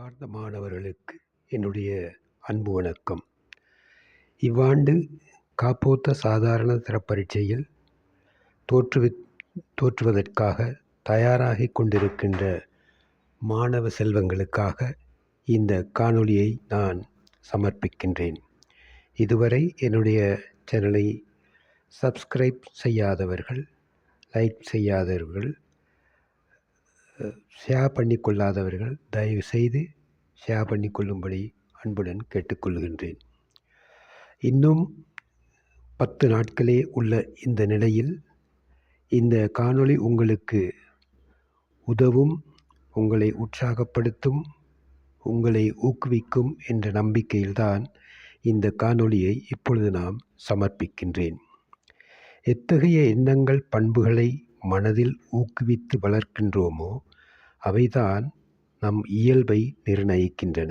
அன்பார்ந்த மாணவர்களுக்கு என்னுடைய அன்பு வணக்கம். இவ்வாண்டு காப்போத்த சாதாரண தரப்பரீட்சையில் தோற்றுவி தோற்றுவதற்காக தயாராகிக் கொண்டிருக்கின்ற மாணவ செல்வங்களுக்காக இந்த காணொளியை நான் சமர்ப்பிக்கின்றேன். இதுவரை என்னுடைய சேனலை சப்ஸ்கிரைப் செய்யாதவர்கள் லைக் செய்யாதவர்கள் ஷேர் பண்ணிக்கொள்ளாதவர்கள் தயவு செய்து ஷேர் பண்ணிக்கொள்ளும்படி அன்புடன் கேட்டுக்கொள்கின்றேன். இன்னும் பத்து நாட்களே உள்ள இந்த நிலையில் இந்த காணொளி உங்களுக்கு உதவும் உங்களை உற்சாகப்படுத்தும் உங்களை ஊக்குவிக்கும் என்ற நம்பிக்கையில்தான் இந்த காணொளியை இப்பொழுது நாம் சமர்ப்பிக்கின்றேன். எத்தகைய எண்ணங்கள் பண்புகளை மனதில் ஊக்குவித்து வளர்க்கின்றோமோ அவைதான் நம் இயல்பை நிர்ணயிக்கின்றன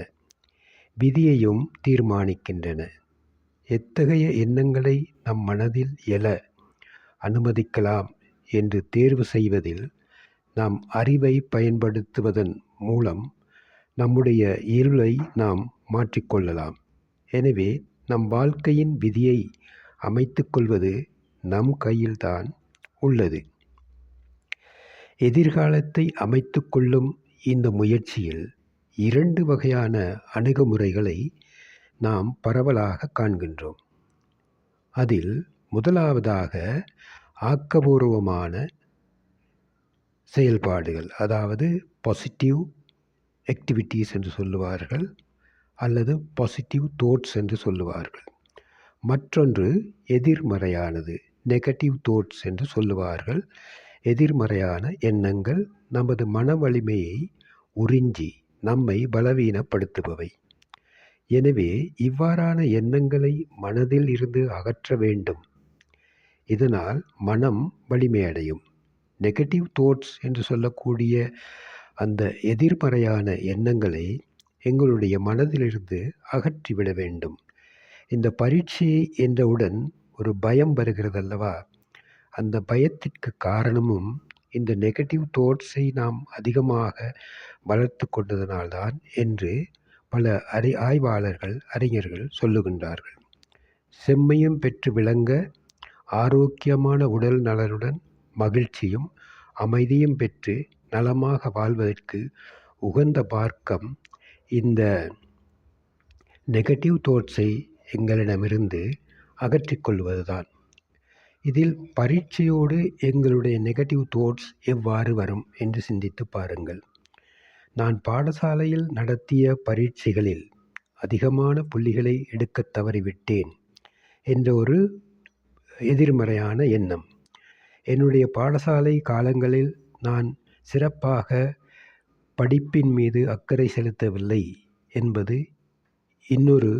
விதியையும் தீர்மானிக்கின்றன. எத்தகைய எண்ணங்களை நம் மனதில் எழ அனுமதிக்கலாம் என்று தேர்வு செய்வதில் நாம் அறிவை பயன்படுத்துவதன் மூலம் நம்முடைய இருளை நாம் மாற்றிக்கொள்ளலாம். எனவே நம் வாழ்க்கையின் விதியை அமைத்துக்கொள்வது நம் கையில்தான் உள்ளது. எதிர்காலத்தை அமைத்து கொள்ளும் இந்த முயற்சியில் இரண்டு வகையான அணுகுமுறைகளை நாம் பரவலாக காண்கின்றோம். அதில் முதலாவதாக ஆக்கபூர்வமான செயல்பாடுகள் அதாவது பாசிட்டிவ் ஆக்டிவிட்டீஸ் என்று சொல்லுவார்கள் அல்லது பாசிட்டிவ் தோட்ஸ் என்று சொல்லுவார்கள். மற்றொன்று எதிர்மறையானது நெகட்டிவ் தோட்ஸ் என்று சொல்லுவார்கள். எதிர்மறையான எண்ணங்கள் நமது மன வலிமையை உறிஞ்சி நம்மை பலவீனப்படுத்துபவை. எனவே இவ்வாறான எண்ணங்களை மனதில் இருந்து அகற்ற வேண்டும். இதனால் மனம் வலிமையடையும். நெகட்டிவ் தோட்ஸ் என்று சொல்லக்கூடிய அந்த எதிர்மறையான எண்ணங்களை எங்களுடைய மனதிலிருந்து அகற்றிவிட வேண்டும். இந்த பரீட்சை என்றவுடன் ஒரு பயம் வருகிறதல்லவா? அந்த பயத்திற்கு காரணமும் இந்த நெகட்டிவ் தோட்ஸை நாம் அதிகமாக வளர்த்து கொண்டதனால்தான் என்று பல அறி ஆய்வாளர்கள் அறிஞர்கள் சொல்லுகின்றார்கள். செம்மையும் பெற்று விளங்க ஆரோக்கியமான உடல் நலனுடன் மகிழ்ச்சியும் அமைதியும் பெற்று நலமாக வாழ்வதற்கு உகந்த பார்க்கம் இந்த நெகட்டிவ் தோட்ஸை எங்களிடமிருந்து அகற்றிக்கொள்வதுதான் இதில் பரீட்சையோடு எங்களுடைய நெகட்டிவ் தோட்ஸ் எவ்வாறு வரும் என்று சிந்தித்து பாருங்கள். நான் பாடசாலையில் நடத்திய பரீட்சைகளில் அதிகமான புள்ளிகளை எடுக்க தவறிவிட்டேன் என்ற ஒரு எதிர்மறையான எண்ணம். என்னுடைய பாடசாலை காலங்களில் நான் சிறப்பாக படிப்பின் மீது அக்கறை செலுத்தவில்லை என்பது இன்னொரு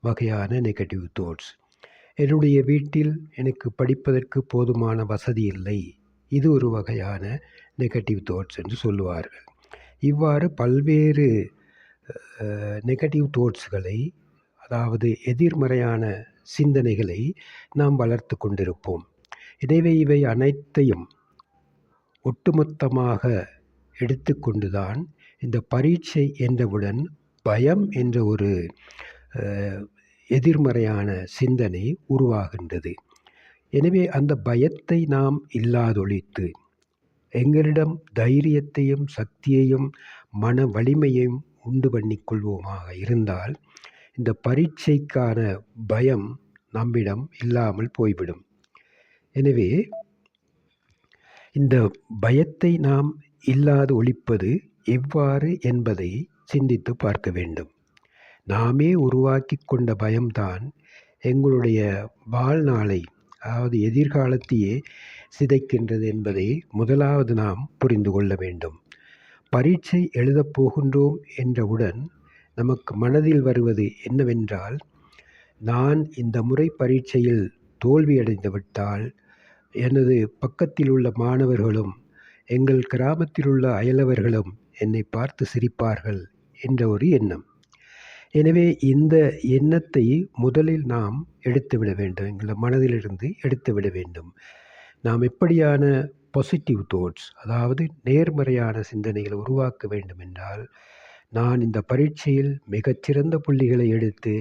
வகையான நெகட்டிவ் தோட்ஸ் என்னுடைய வீட்டில் எனக்கு படிப்பதற்கு போதுமான வசதி இல்லை. இது ஒரு வகையான நெகட்டிவ் தாட்ஸ் என்று சொல்லுவார்கள். இவ்வாறு பல்வேறு நெகட்டிவ் தாட்ஸ்களை அதாவது எதிர்மறையான சிந்தனைகளை நாம் வளர்த்து கொண்டிருப்போம். எனவே இவை அனைத்தையும் ஒட்டுமொத்தமாக எடுத்துக்கொண்டுதான் இந்த பரீட்சை என்றவுடன் பயம் என்ற ஒரு எதிர்மறையான சிந்தனை உருவாகின்றது. எனவே அந்த பயத்தை நாம் இல்லாதொழித்து எங்களிடம் தைரியத்தையும் சக்தியையும் மன வலிமையையும் உண்டு பண்ணிக்கொள்வோமாக இருந்தால் இந்த பரீட்சைக்கான பயம் நம்மிடம் இல்லாமல் போய்விடும். எனவே இந்த பயத்தை நாம் இல்லாது ஒழிப்பது எவ்வாறு என்பதை சிந்தித்து பார்க்க வேண்டும். நாமே உருவாக்கி கொண்ட பயம்தான் எங்களுடைய வாழ்நாளை அதாவது எதிர்காலத்தையே சிதைக்கின்றது என்பதை முதலாவது நாம் புரிந்து கொள்ள வேண்டும். பரீட்சை எழுதப் போகின்றோம் என்றவுடன் நமக்கு மனதில் வருவது என்னவென்றால் நான் இந்த முறை பரீட்சையில் தோல்வியடைந்து விட்டால் எனது பக்கத்தில் உள்ள மாணவர்களும் எங்கள் கிராமத்தில் உள்ள அயலவர்களும் என்னை பார்த்து சிரிப்பார்கள் என்ற ஒரு எண்ணம். எனவே இந்த எண்ணத்தை முதலில் நாம் எடுத்துவிட வேண்டும். எங்கள் மனதிலிருந்து எடுத்துவிட வேண்டும். நாம் எப்படியான பாசிட்டிவ் தோட்ஸ் அதாவது நேர்மறையான சிந்தனைகளை உருவாக்க வேண்டும் என்றால் நான் இந்த பரீட்சையில் மிகச்சிறந்த புள்ளிகளை எடுத்து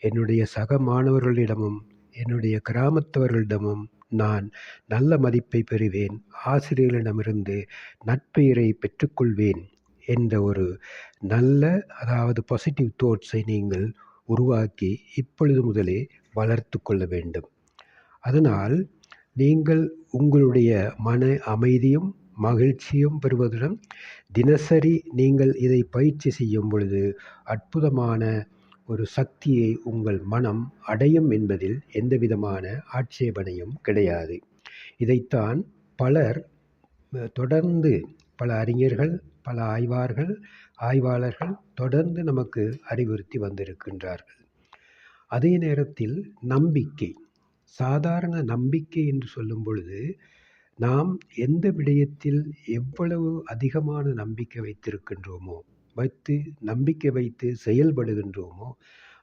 என்னுடைய சக மாணவர்களிடமும் என்னுடைய கிராமத்தவர்களிடமும் நான் நல்ல மதிப்பை பெறுவேன். ஆசிரியர்களிடமிருந்து நற்பெயரை பெற்றுக்கொள்வேன். என்ற ஒரு நல்ல அதாவது பாசிட்டிவ் தாட்ஸை நீங்கள் உருவாக்கி இப்பொழுது முதலே வளர்த்து கொள்ள வேண்டும். அதனால் நீங்கள் உங்களுடைய மன அமைதியும் மகிழ்ச்சியும் பெறுவதுடன் தினசரி நீங்கள் இதை பயிற்சி செய்யும் பொழுது அற்புதமான ஒரு சக்தியை உங்கள் மனம் அடையும் என்பதில் எந்தவிதமான ஆட்சேபனையும் கிடையாது. இதைத்தான் பலர் தொடர்ந்து பல அறிஞர்கள் பல ஆய்வார்கள் ஆய்வாளர்கள் தொடர்ந்து நமக்கு அறிவுறுத்தி வந்திருக்கின்றார்கள். அதே நேரத்தில் நம்பிக்கை சாதாரண நம்பிக்கை என்று சொல்லும் பொழுது நாம் எந்த விடயத்தில் எவ்வளவு அதிகமான நம்பிக்கை வைத்திருக்கின்றோமோ வைத்து நம்பிக்கை வைத்து செயல்படுகின்றோமோ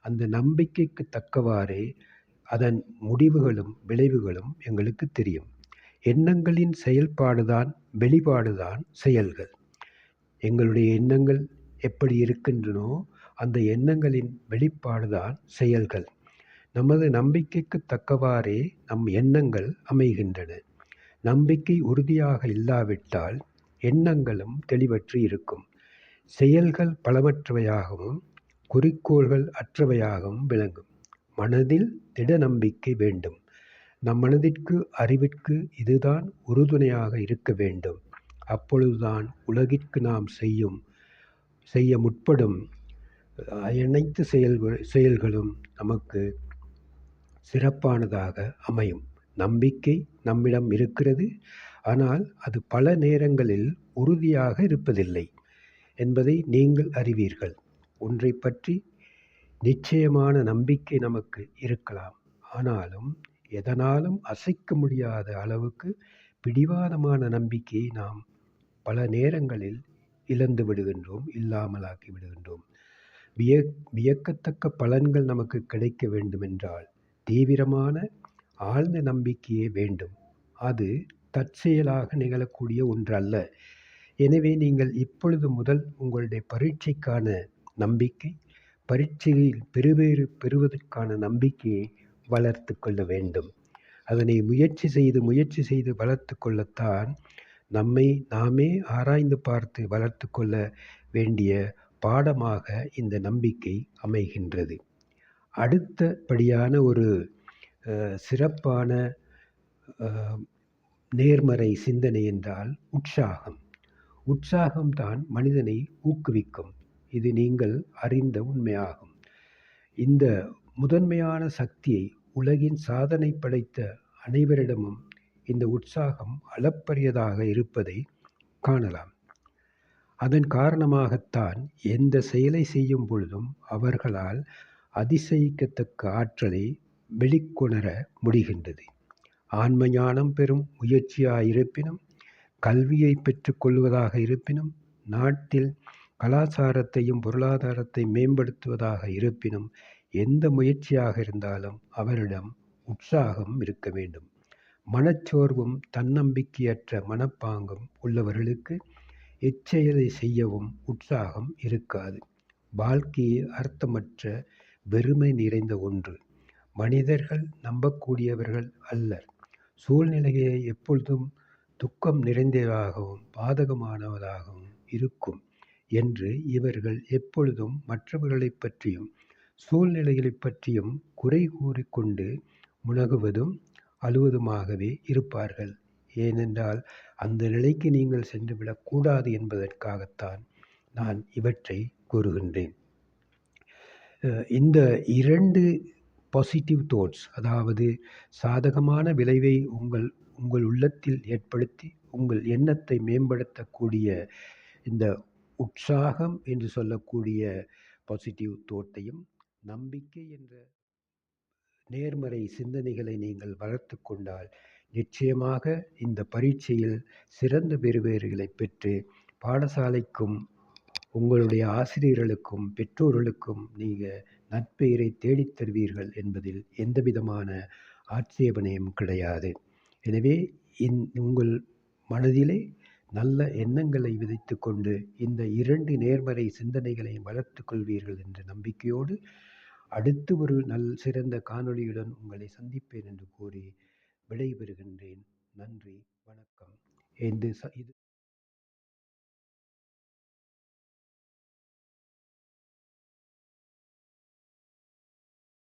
அந்த நம்பிக்கைக்கு தக்கவாறே அதன் முடிவுகளும் விளைவுகளும் எங்களுக்கு தெரியும். எண்ணங்களின் செயல்பாடுதான் வெளிப்பாடுதான் செயல்கள். எங்களுடைய எண்ணங்கள் எப்படி இருக்கின்றனோ அந்த எண்ணங்களின் வெளிப்பாடுதான் செயல்கள். நமது நம்பிக்கைக்கு தக்கவாறே நம் எண்ணங்கள் அமைகின்றன. நம்பிக்கை உறுதியாக இல்லாவிட்டால் எண்ணங்களும் தெளிவற்று இருக்கும். செயல்கள் பலமற்றவையாகவும் குறிக்கோள்கள் அற்றவையாகவும் விளங்கும். மனதில் திட நம்பிக்கை வேண்டும். நம் மனதிற்கு அறிவிற்கு இதுதான் உறுதுணையாக இருக்க வேண்டும். அப்பொழுதுதான் உலகிற்கு நாம் செய்யும் செய்ய முற்படும் அனைத்து செயல்கள் செயல்களும் நமக்கு சிறப்பானதாக அமையும். நம்பிக்கை நம்மிடம் இருக்கிறது. ஆனால் அது பல நேரங்களில் உறுதியாக இருப்பதில்லை என்பதை நீங்கள் அறிவீர்கள். ஒன்றை பற்றி நிச்சயமான நம்பிக்கை நமக்கு இருக்கலாம். ஆனாலும் எதனாலும் அசைக்க முடியாத அளவுக்கு பிடிவாதமான நம்பிக்கையை நாம் பல நேரங்களில் இழந்து விடுகின்றோம் இல்லாமலாக்கி விடுகின்றோம். விய வியக்கத்தக்க பலன்கள் நமக்கு கிடைக்க வேண்டுமென்றால் தீவிரமான ஆழ்ந்த நம்பிக்கையே வேண்டும். அது தற்செயலாக நிகழக்கூடிய ஒன்றல்ல. எனவே நீங்கள் இப்பொழுது முதல் உங்களுடைய பரீட்சைக்கான நம்பிக்கை பரீட்சையில் பெறுவேறு பெறுவதற்கான நம்பிக்கையை வளர்த்து கொள்ள வேண்டும். அதனை முயற்சி செய்து முயற்சி செய்து வளர்த்து கொள்ளத்தான் நம்மை நாமே ஆராய்ந்து பார்த்து வளர்த்து கொள்ள வேண்டிய பாடமாக இந்த நம்பிக்கை அமைகின்றது. அடுத்தபடியான ஒரு சிறப்பான நேர்மறை சிந்தனை என்றால் உற்சாகம். உற்சாகம்தான் மனிதனை ஊக்குவிக்கும். இது நீங்கள் அறிந்த உண்மையாகும். இந்த முதன்மையான சக்தியை உலகின் சாதனை படைத்த அனைவரிடமும் இந்த உற்சாகம் அளப்பரியதாக இருப்பதை காணலாம். அதன் காரணமாகத்தான் எந்த செயலை செய்யும் பொழுதும் அவர்களால் அதிசயிக்கத்தக்க ஆற்றலை வெளிக்கொணர முடிகின்றது. ஆன்ம ஞானம் பெறும் முயற்சியாயிருப்பினும் கல்வியை பெற்றுக்கொள்வதாக இருப்பினும் நாட்டில் கலாச்சாரத்தையும் பொருளாதாரத்தை மேம்படுத்துவதாக இருப்பினும் எந்த முயற்சியாக இருந்தாலும் அவரிடம் உற்சாகம் இருக்க வேண்டும். மனச்சோர்வும் தன்னம்பிக்கையற்ற மனப்பாங்கும் உள்ளவர்களுக்கு எச்செயலை செய்யவும் உற்சாகம் இருக்காது. வாழ்க்கையே அர்த்தமற்ற வெறுமை நிறைந்த ஒன்று. மனிதர்கள் நம்பக்கூடியவர்கள் அல்லர். சூழ்நிலையை எப்பொழுதும் துக்கம் நிறைந்ததாகவும் பாதகமானவதாகவும் இருக்கும் என்று இவர்கள் எப்பொழுதும் மற்றவர்களை பற்றியும் சூழ்நிலைகளை பற்றியும் குறை கூறிக்கொண்டு முழகுவதும் அழுவதுமாகவே இருப்பார்கள். ஏனென்றால் அந்த நிலைக்கு நீங்கள் சென்றுவிடக்கூடாது என்பதற்காகத்தான் நான் இவற்றை கூறுகின்றேன். இந்த இரண்டு பாசிட்டிவ் தோட்ஸ் அதாவது சாதகமான விளைவை உங்கள் உங்கள் உள்ளத்தில் ஏற்படுத்தி உங்கள் எண்ணத்தை மேம்படுத்தக்கூடிய இந்த உற்சாகம் என்று சொல்லக்கூடிய பாசிட்டிவ் தோட்டையும் நம்பிக்கை என்ற நேர்மறை சிந்தனைகளை நீங்கள் வளர்த்து கொண்டால் நிச்சயமாக இந்த பரீட்சையில் சிறந்த பெறுபேறுகளை பெற்று பாடசாலைக்கும் உங்களுடைய ஆசிரியர்களுக்கும் பெற்றோர்களுக்கும் நீங்கள் நற்பெயரை தேடித் தருவீர்கள் என்பதில் எந்தவிதமான ஆட்சேபனையும் கிடையாது. எனவே இன் உங்கள் மனதிலே நல்ல எண்ணங்களை விதைத்து கொண்டு இந்த இரண்டு நேர்மறை சிந்தனைகளையும் வளர்த்துக் கொள்வீர்கள் என்ற நம்பிக்கையோடு அடுத்து ஒரு நல் சிறந்த காணொளியுடன் உங்களை சந்திப்பேன் என்று கூறி விடைபெறுகின்றேன். நன்றி வணக்கம். இந்த ச இது